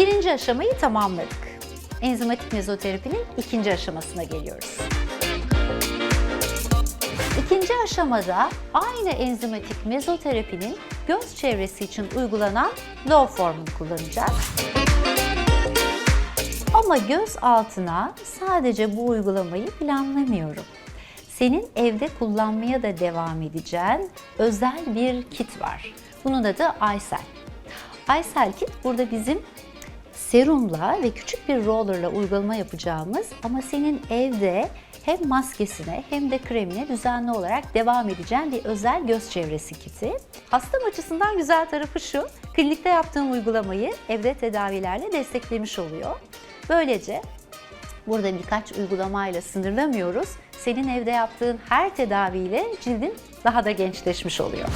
birinci aşamayı tamamladık. Enzimatik mezoterapinin ikinci aşamasına geliyoruz. İkinci aşamada aynı enzimatik mezoterapinin göz çevresi için uygulanan low formunu kullanacağız. Ama göz altına sadece bu uygulamayı planlamıyorum. Senin evde kullanmaya da devam edeceğin özel bir kit var. Bunun adı Aysel. Aysel kit burada bizim serumla ve küçük bir rollerla uygulama yapacağımız ama senin evde hem maskesine hem de kremine düzenli olarak devam edeceğin bir özel göz çevresi kiti. Hastam açısından güzel tarafı şu, klinikte yaptığım uygulamayı evde tedavilerle desteklemiş oluyor. Böylece burada birkaç uygulamayla sınırlamıyoruz. Senin evde yaptığın her tedaviyle cildin daha da gençleşmiş oluyor.